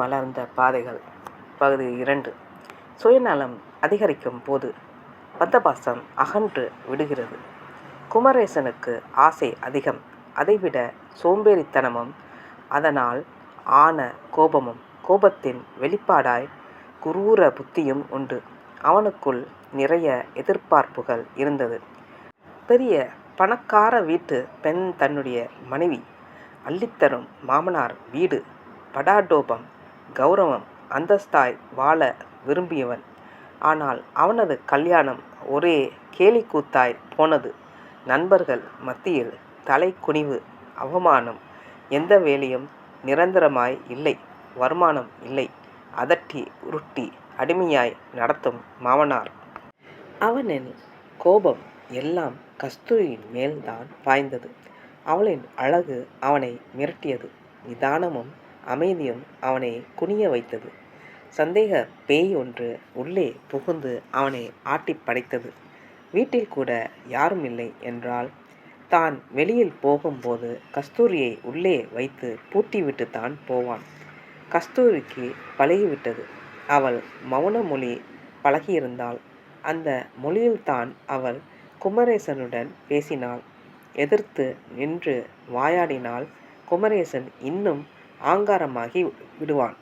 மலர்ந்த பாதைகள். பகுதி இரண்டு. சுயநலம் அதிகரிக்கும் போது பந்தபாசம் அகன்று விடுகிறது. குமரேசனுக்கு ஆசை அதிகம். அதைவிட சோம்பேறித்தனமும் அதனால் ஆன கோபமும் கோபத்தின் வெளிப்பாடாய் குரூர புத்தியும் உண்டு. அவனுக்குள் நிறைய எதிர்பார்ப்புகள் இருந்தது. பெரிய பணக்கார வீட்டு பெண் தன்னுடைய மனைவி அள்ளித்தரும் மாமனார் வீடு படாடோபம் கௌரவம் அந்தஸ்தாய் வாழ விரும்பியவன். ஆனால் அவனது கல்யாணம் ஒரே கேலிக்கூத்தாய் போனது. நண்பர்கள் மத்தியில் தலைக்குனிவு அவமானம் எந்த வேலையும் நிரந்தரமாய் இல்லை வருமானம் இல்லை. அதட்டி உருட்டி அடிமையாய் நடத்தும் மாமனார். அவனின் கோபம் எல்லாம் கஸ்தூரியின் மேல்தான் பாய்ந்தது. அவளின் அழகு அவனை மிரட்டியது. நிதானமும் அமைதியும் அவனை குனிய வைத்தது. சந்தேக பேய் ஒன்று உள்ளே புகுந்து அவனை ஆட்டி படைத்தது. வீட்டில் கூட யாரும் இல்லை என்றால் தான் வெளியில் போகும்போது கஸ்தூரியை உள்ளே வைத்து பூட்டிவிட்டு தான் போவான். கஸ்தூரிக்கு பழகிவிட்டது. அவள் மௌன மொழி பழகியிருந்தாள். அந்த மொழியில்தான் அவள் குமரேசனுடன் பேசினாள். எதிர்த்து நின்று வாயாடினால் குமரேசன். இன்னும் ஆங்காரமாகி விடுவான்.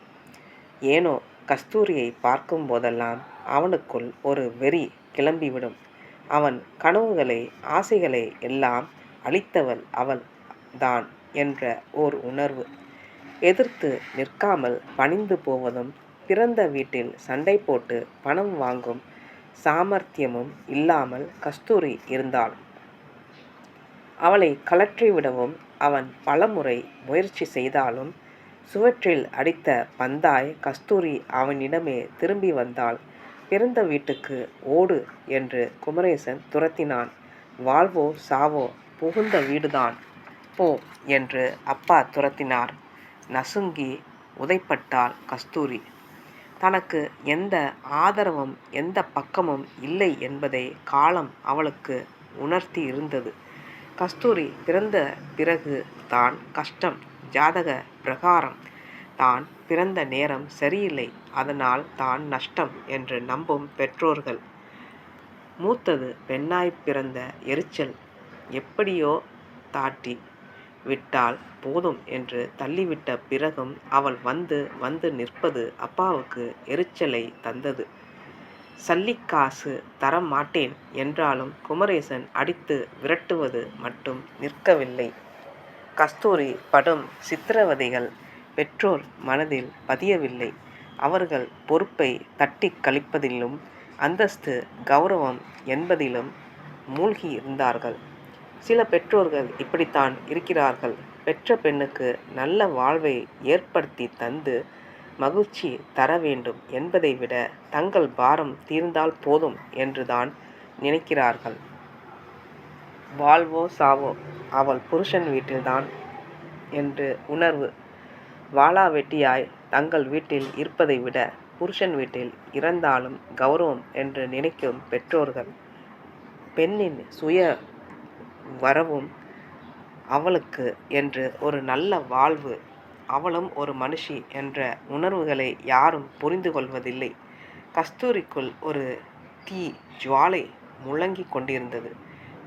ஏனோ கஸ்தூரியை பார்க்கும் போதெல்லாம் அவனுக்குள் ஒரு வெறி கிளம்பிவிடும். அவன் கனவுகளை ஆசைகளை எல்லாம் அளித்தவள் அவள் தான் என்ற ஓர் உணர்வு. எதிர்த்து நிற்காமல் பணிந்து போவதும் பிறந்த வீட்டில் சண்டை போட்டு பணம் வாங்கும் சாமர்த்தியமும் இல்லாமல் கஸ்தூரி இருந்தாள். அவளை கலற்றிவிடவும் அவன் பலமுறை முயற்சி செய்தாலும் சுவற்றில் அடித்த பந்தாய் கஸ்தூரி அவனிடமே திரும்பி வந்தாள். பிறந்த வீட்டுக்கு ஓடு என்று குமரேசன் துரத்தினான். வாழ்வோ சாவோ புகுந்த வீடுதான். போ என்று அப்பா துரத்தினார். நசுங்கி உதைப்பட்டாள் கஸ்தூரி. தனக்கு எந்த ஆதரவும் எந்த பக்கமும் இல்லை என்பதை காலம் அவளுக்கு உணர்த்தி இருந்தது கஸ்தூரி பிறந்த பிறகு தான் கஷ்டம் ஜாதக பிரகாரம். தான் பிறந்த நேரம் சரியில்லை. அதனால் தான் நஷ்டம் என்று நம்பும் பெற்றோர்கள். மூத்தது பெண்ணாய் பிறந்த எரிச்சல். எப்படியோ தாட்டி விட்டால் போதும் என்று தள்ளிவிட்ட பிறகும் அவள் வந்து வந்து நிற்பது அப்பாவுக்கு எரிச்சலை தந்தது. சல்லிக்காசு தர மாட்டேன் என்றாலும் குமரேசன் அடித்து விரட்டுவது மட்டும் நிற்கவில்லை. கஸ்தூரி படும் சித்திரவதைகள் பெற்றோர் மனதில் பதியவில்லை. அவர்கள் பொறுப்பை தட்டி கழிப்பதிலும் அந்தஸ்து கௌரவம் என்பதிலும் மூழ்கி இருந்தார்கள் சில பெற்றோர்கள் இப்படித்தான் இருக்கிறார்கள். பெற்ற பெண்ணுக்கு நல்ல வாழ்வை ஏற்படுத்தி தந்து மகிழ்ச்சி தர வேண்டும் என்பதை விட தங்கள் பாரம் தீர்ந்தால் போதும் என்றுதான் நினைக்கிறார்கள். வாழ்வோ சாவோ அவள் புருஷன் வீட்டில்தான் என்று உணர்வு. வாளா வெட்டியாய் தங்கள் வீட்டில் இருப்பதை விட புருஷன் வீட்டில் இறந்தாலும் கௌரவம் என்று நினைக்கும் பெற்றோர்கள் பெண்ணின் சுய வரவும் அவளுக்கு என்று ஒரு நல்ல வாழ்வு அவளும் ஒரு மனுஷி என்ற உணர்வுகளை யாரும் புரிந்து கொள்வதில்லை. கஸ்தூரிக்குள் ஒரு தீ ஜுவாலை முழங்கி கொண்டிருந்தது.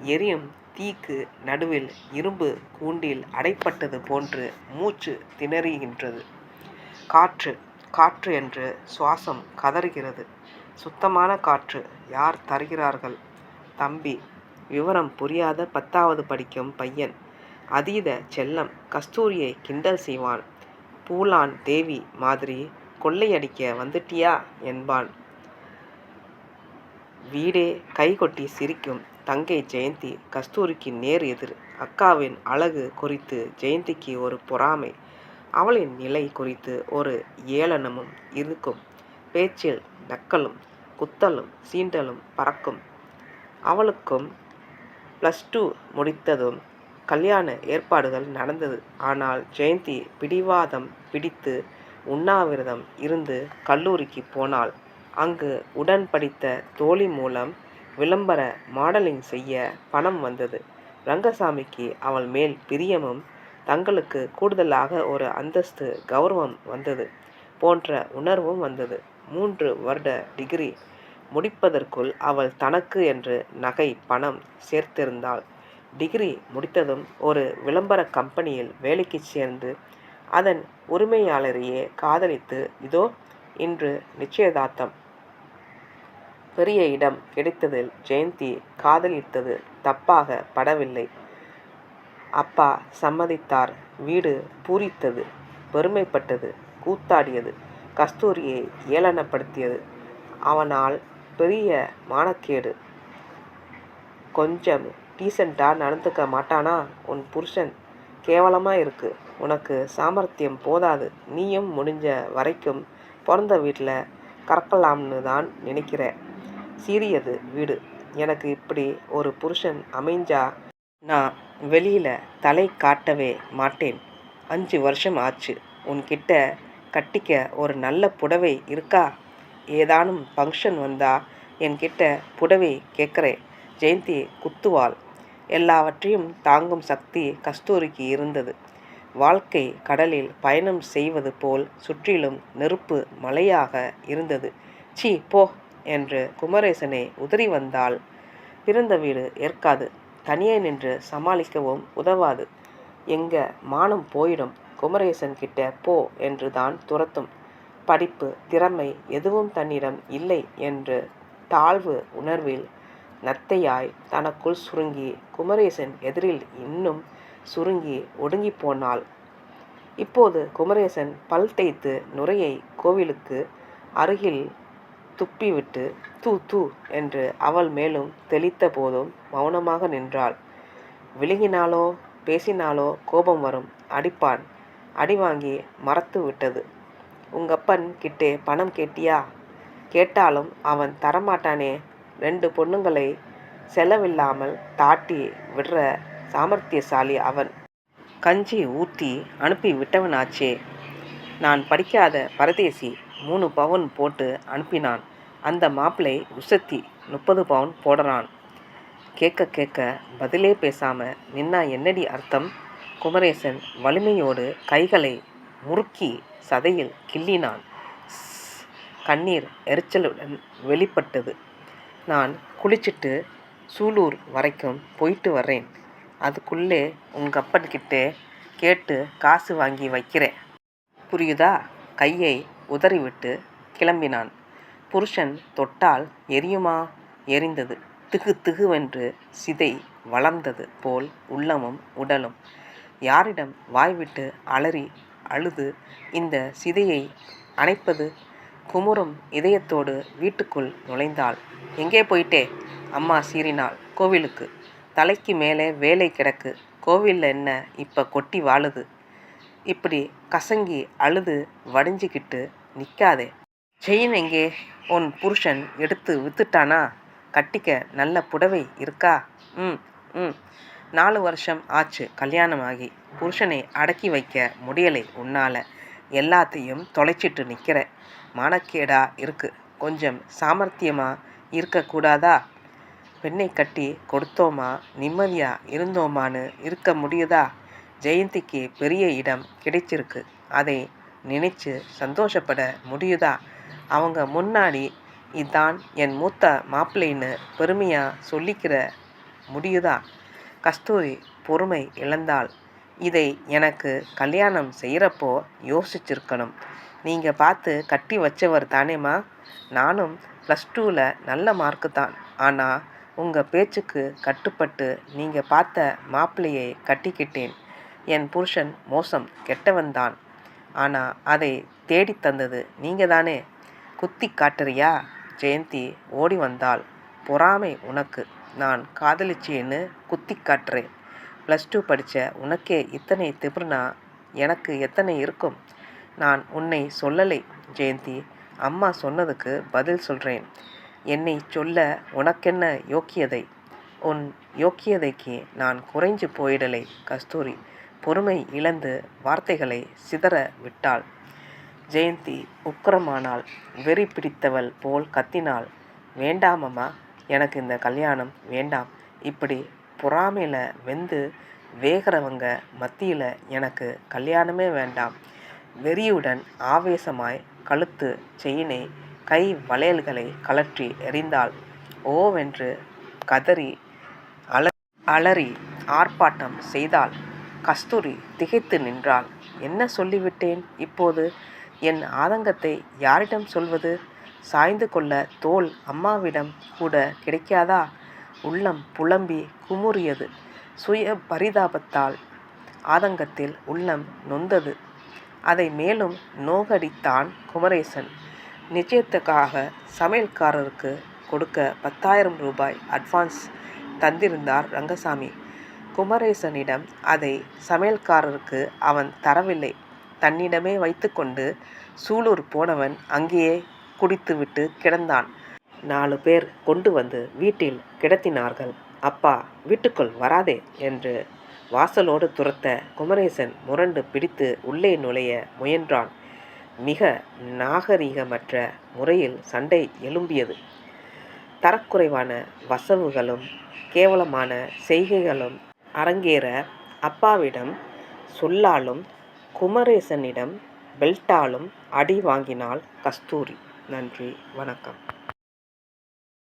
எரியும் தீக்கு நடுவில் இரும்பு கூண்டில் அடைப்பட்டது போன்று மூச்சு திணறுகின்றது. காற்று காற்று என்று சுவாசம் கதறுகிறது. சுத்தமான காற்று யார் தருகிறார்கள்? தம்பி விவரம் புரியாத பத்தாவது படிக்கும் பையன். அதீத செல்லம் கஸ்தூரியை கிண்டல் செய்வான். பூலான் தேவி மாதிரி கொள்ளையடிக்க வந்துட்டியா என்பான். வீடே கைகொட்டி சிரிக்கும் தங்கை ஜெயந்தி கஸ்தூரிக்கு நேர் எதிர். அக்காவின் அழகு குறித்து ஜெயந்திக்கு ஒரு பொறாமை. அவளின் நிலை குறித்து ஒரு ஏளனமும் இருக்கும். பேச்சில் நக்கலும் குத்தலும் சீண்டலும் பறக்கும். அவளுக்கும் ப்ளஸ் டூ முடித்ததும் கல்யாண ஏற்பாடுகள் நடந்தது. ஆனால் ஜெயந்தி பிடிவாதம் பிடித்து உண்ணாவிரதம் இருந்து கல்லூரிக்கு போனாள். அங்கு உடன் படித்த தோழி மூலம் விளம்பர மாடலிங் செய்ய பணம் வந்தது. ரங்கசாமிக்கு அவள் மேல் பிரியமும் தங்களுக்கு கூடுதலாக ஒரு அந்தஸ்து கௌரவம் வந்தது போன்ற உணர்வும் வந்தது. மூன்று வருட டிகிரி முடிப்பதற்குள் அவள் தனக்கு என்று நகை பணம் சேர்த்திருந்தாள். டிகிரி முடித்ததும் ஒரு விளம்பர கம்பெனியில் வேலைக்கு சேர்ந்து அதன் உரிமையாளரையே காதலித்து இதோ இன்று நிச்சயதார்த்தம். பெரிய இடம் கிடைத்ததில் ஜெயந்தி காதலித்தது தப்பாக படவில்லை. அப்பா சம்மதித்தார். வீடு பூரித்தது பெருமைப்பட்டது கூத்தாடியது கஸ்தூரியை ஏளனப்படுத்தியது. அவனால் பெரிய மானக்கேடு. கொஞ்சம் டீசெண்டாக நடந்துக்க மாட்டானா? உன் புருஷன் கேவலமாக இருக்கு. உனக்கு சாமர்த்தியம் போதாது. நீயும் முடிஞ்ச வரைக்கும் பிறந்த வீட்டில் கறக்கலாம்னு தான் நினைக்கிற சீரியது வீடு. எனக்கு இப்படி ஒரு புருஷன் அமைஞ்சா நான் வெளியில் தலை காட்டவே மாட்டேன். அஞ்சு வருஷம் ஆச்சு. உன்கிட்ட கட்டிக்க ஒரு நல்ல புடவை இருக்கா? ஏதானும் ஃபங்க்ஷன் வந்தா என்கிட்ட புடவை கேட்குறேன் ஜெயந்தி குத்துவாள். எல்லாவற்றையும் தாங்கும் சக்தி கஸ்தூரிக்கு இருந்தது. வாழ்க்கை கடலில் பயணம் செய்வது போல் சுற்றிலும் நெருப்பு மலையாக இருந்தது. சீ போ. என்று குமரேசனை உதறி வந்தால் பிறந்த வீடு ஏற்காது. தனியே நின்று சமாளிக்கவும் உதவாது. எங்க மானம் போயிடும். குமரேசன் கிட்ட போ என்று தான் துரத்தும். படிப்பு திறமை எதுவும் தன்னிடம் இல்லை என்று தாழ்வு உணர்வில் நத்தையாய் தனக்குள் சுருங்கி குமரேசன் எதிரில் இன்னும் சுருங்கி ஒடுங்கி போனாள். இப்போது குமரேசன் பல் தேய்த்து நுரையை கோவிலுக்கு அருகில் துப்பிவிட்டு தூ தூ என்று அவள் மேலும் தெளித்த போதும் மௌனமாக நின்றாள். விழுங்கினாலோ பேசினாலோ கோபம் வரும். அடிப்பான். அடி வாங்கி மறத்து விட்டது. உங்கப்பன் கிட்டே பணம் கேட்டியா? கேட்டாலும் அவன் தரமாட்டானே. ரெண்டு பொண்ணுங்களை செலவில்லாமல் தாட்டி விடுற சாமர்த்தியசாலி அவன். கஞ்சி ஊற்றி அனுப்பி விட்டவனாச்சே. நான் படிக்காத பரதேசி. மூணு பவுன் போட்டு அனுப்பினான். அந்த மாப்பிளை உசத்தி முப்பது பவுன் போடுறான். கேட்க கேட்க பதிலே பேசாம நின்னா என்னடி அர்த்தம்? குமரேசன் வலிமையோடு கைகளை முறுக்கி சதையில் கிள்ளினான். ஸ், கண்ணீர் எரிச்சலுடன் வெளிப்பட்டது. நான் குளிச்சிட்டு சூலூர் வரைக்கும் போயிட்டு வர்றேன். அதுக்குள்ளே உங்கள் அப்பன்கிட்டே கேட்டு காசு வாங்கி வைக்கிறேன். புரியுதா? கையை உதறிவிட்டு கிளம்பினான். புருஷன் தொட்டால் எரியுமா? எரிந்தது. திகு திகுவென்று சிதை வளர்ந்தது போல் உள்ளமும் உடலும். யாரிடம் வாய்விட்டு அலறி அழுது இந்த சிதையை அணைப்பது? குமுறும் இதயத்தோடு வீட்டுக்குள் நுழைந்தாள். எங்கே போயிட்டே? அம்மா சீறினாள். கோவிலுக்கு. தலைக்கு மேலே வேலை கிடக்கு. கோவிலில் என்ன இப்போ கொட்டி வாழுது? இப்படி கசங்கி அழுது வடிஞ்சிக்கிட்டு நிற்காதே செயின் எங்கே? உன் புருஷன் எடுத்து வித்துட்டானா? கட்டிக்க நல்ல புடவை இருக்கா? ம் ம். நாலு வருஷம் ஆச்சு கல்யாணமாகி. புருஷனை அடக்கி வைக்க முடியலை உன்னால். எல்லாத்தையும் தொலைச்சிட்டு நிற்கிற மானக்கேடா இருக்கு. கொஞ்சம் சாமர்த்தியமாக இருக்கக்கூடாதா? பெண்ணை கட்டி கொடுத்தோமா? நிம்மதியாக இருந்தோமான்னு இருக்க முடியுதா? ஜெயந்திக்கு பெரிய இடம் கிடைச்சிருக்கு. அதை நினைச்சு சந்தோஷப்பட முடியுதா? அவங்க முன்னாடி இதான் என் மூத்த மாப்பிள்ளைன்னு பெருமையாக சொல்லிக்கிற முடியுதா? கஸ்தூரி பொறுமை இழந்தாள். இதை எனக்கு கல்யாணம் செய்கிறப்போ யோசிச்சிருக்கணும். நீங்கள் பார்த்து கட்டி வச்சவர் தானேம்மா? நானும் ப்ளஸ் டூவில் நல்ல மார்க்கு தான். ஆனால் உங்கள் பேச்சுக்கு கட்டுப்பட்டு நீங்கள் பார்த்த மாப்பிள்ளையை கட்டிக்கிட்டேன். என் புருஷன் மோசம் கெட்டவன்தான் ஆனால் அதை தேடி தந்தது நீங்கள் தானே குத்தி காட்டுறியா? ஜெயந்தி ஓடி வந்தாள். பொறாமை உனக்கு. நான் காதலிச்சேன்னு குத்தி காட்டுறேன். ப்ளஸ் டூ படித்த உனக்கே இத்தனை திமிர்னா எனக்கு எத்தனை இருக்கும்? நான் உன்னை சொல்லலை ஜெயந்தி. அம்மா சொன்னதுக்கு பதில் சொல்கிறேன் என்னை சொல்ல உனக்கென்ன யோக்கியதை? உன் யோக்கியதைக்கு நான் குறைஞ்சு போயிடலை கஸ்தூரி. பொறுமை இழந்து வார்த்தைகளை சிதற விட்டாள். ஜெயந்தி உக்கிரமானாள் வெறி பிடித்தவள் போல் கத்தினாள். வேண்டாமம்மா எனக்கு இந்த கல்யாணம் வேண்டாம். இப்படி பொறாமையில் வெந்து வேகிறவங்க மத்தியில் எனக்கு கல்யாணமே வேண்டாம். வெறியுடன் ஆவேசமாய் கழுத்து செயினை கை வளையல்களை கழற்றி எறிந்தாள். ஓவென்று கதறி அல அலறி ஆர்ப்பாட்டம் செய்தாள். கஸ்தூரி திகைத்து நின்றாள். என்ன சொல்லிவிட்டேன்? இப்போது என் ஆதங்கத்தை யாரிடம் சொல்வது? சாய்ந்து கொள்ள தோல் அம்மாவிடம் கூட கிடைக்காதா உள்ளம் புலம்பி குமுறியது. சுய பரிதாபத்தால் ஆதங்கத்தில் உள்ளம் நொந்தது. அதை மேலும் நோகடித்தான் குமரேசன். நிச்சயத்துக்காக சமையல்காரருக்கு கொடுக்க பத்தாயிரம் ரூபாய் அட்வான்ஸ் தந்திருந்தார் ரங்கசாமி. குமரேசனிடம் அதை சமையல்காரருக்கு அவன் தரவில்லை. தன்னிடமே வைத்துக்கொண்டு சூலூர் போனவன் அங்கேயே குடித்துவிட்டு கிடந்தான். நாலு பேர் கொண்டு வந்து வீட்டில் கிடத்தினார்கள். அப்பா வீட்டுக்குள் வராதே என்று வாசலோடு துரத்த குமரேசன் முரண்டு பிடித்து உள்ளே நுழைய முயன்றான். மிக நாகரிகமற்ற முறையில் சண்டை எழும்பியது. தரக்குறைவான வசவுகளும் கேவலமான செய்கைகளும் அரங்கேற அப்பாவிடம் சொல்லாலும் குமரேசனிடம் பெல்ட்டாலும் அடி வாங்கினாள் கஸ்தூரி. நன்றி வணக்கம்.